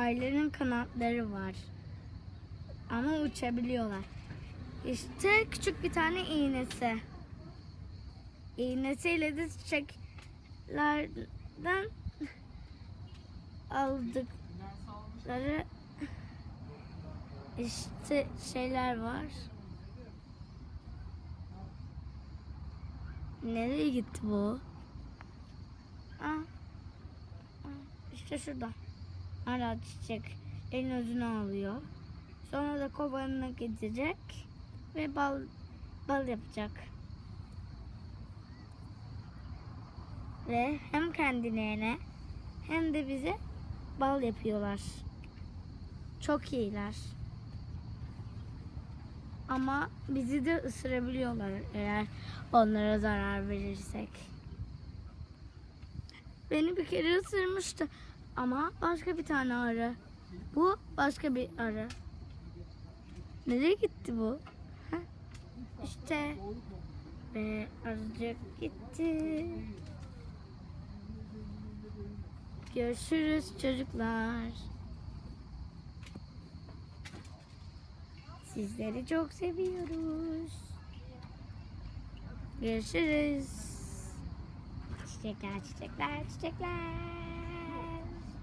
Ayların kanatları var. Ama uçabiliyorlar. İşte küçük bir tane iğnesi. İğnesiyle de çiçeklerden aldıkları işte şeyler var. Nereye gitti bu? Aa, işte şurada. Hala çiçek elin özünü alıyor. Sonra da kovanına gidecek ve bal bal yapacak. Ve hem kendilerine hem de bize bal yapıyorlar. Çok iyiler. Ama bizi de ısırabiliyorlar eğer onlara zarar verirsek. Beni bir kere ısırmıştı ama başka bir tane arı. Bu başka bir arı. Nereye gitti bu? Heh. İşte ve arıcık gitti. Görüşürüz çocuklar. Sizleri çok seviyoruz. Görüşürüz. Çiçekler, çiçekler, çiçekler.